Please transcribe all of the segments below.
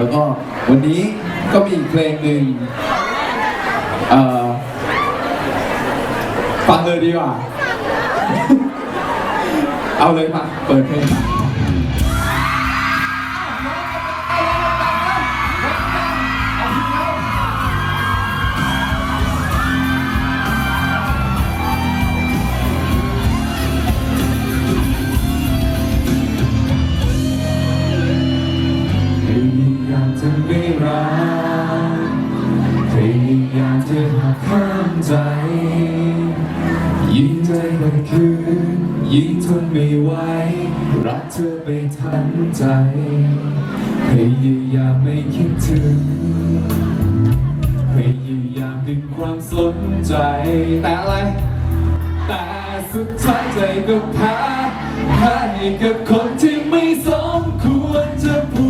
แล้วก็วันนี้ก็มีอีกเพลงหนึ่งฟังเลยดีกว่า เอาเลยมาเปิดเพลง จะไม่รักพยายามจะหักข้ามใจ ยิ่งใจมันคืนยิ่งทนไม่ไหวรักเธอไปทันใจพยายามไม่คิดถึงพยายามดึงความสนใจ แต่อะไร แต่สุดท้ายใจก็แพ้แพ้ให้กับคนที่ไม่สมควรจะผูก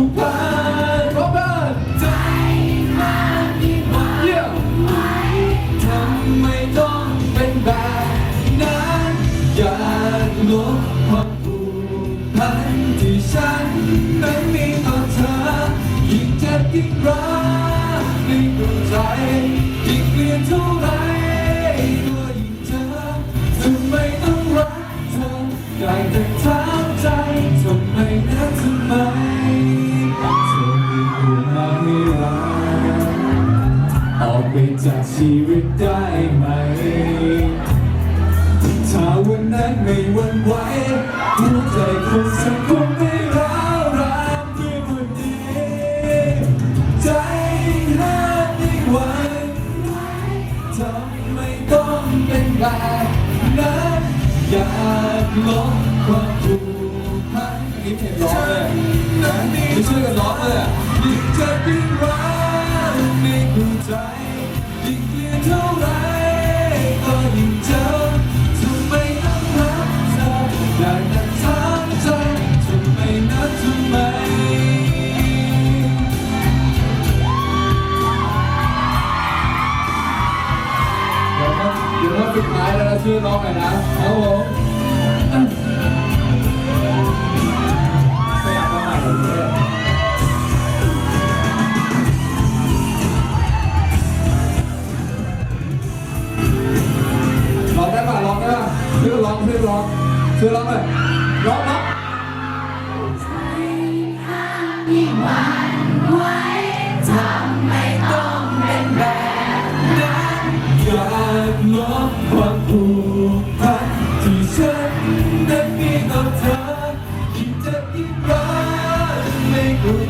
พัน แบบนั้นอยากลบความผูกพันที่ฉันนั้นมีต่อเธอยิ่งเจ็บยิ่งรักไม่เข้าใจยิ่งเกลียดเท่าไรก็ยิ่งเจอทำไมต้องรักเธอได้แต่ถามใจทำไมนะทำไมเธอไม่ควรมาให้รักออกไปจากชีวิตได้ไหม ไหวหัวใจของฉันคงไม่ร้าวรานด้วยวันนี้ ใจห้ามไม่ไหวทำไมต้องเป็นแบบนั้นอยากลบความผูกพันนี่เพลงร้องเลยไม่ช่วยกันร้องเลยอะยิ่งเจะยิ่งรักไม่ใจยิ่งเกลียดเท่าไร แล้วนะช่อน้องหน่อยนะครับผมขยับมาใหม่เลยร้องได้ป่ะร้องได้ป่ะชื่อร้องชื่อร้องชื่อร้องเลยร้องร้อง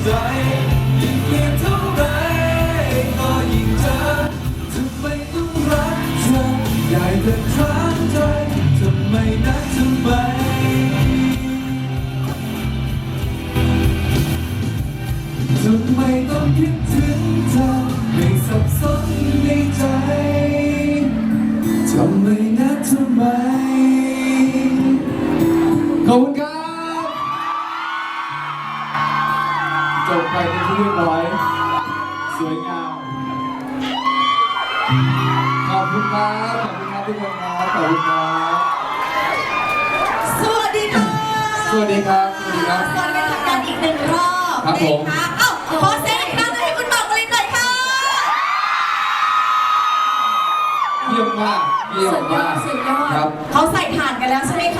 ใจยิ่งเกลียดเท่าไรก็ยิ่งเจอทำไมต้องรักเธอได้แต่ถามใจทำไมนะทำไมทำไมต้องคิดถึงเธอไม่สับสนในใจทำไมนะทำไมขอบคุณครับ ไปเป็นที่เรียบร้อย สวยงาม ขอบคุณครับ ขอบคุณครับทุกคนครับ ขอบคุณครับ สวัสดีค่ะสวัสดีครับ สวัสดีครับ สวัสดีเป็นทางการอีกหนึ่งรอบครับผม นะคะเอ้าขอเสียงอีกครั้งหนึงให้คุณหมากปรินหน่อยค่ะ เยี่ยมมาก เยี่ยมสุดยอมาดกสุดยอดครับ เขาใส่ถ่านกันแล้วใช่ไหมคะ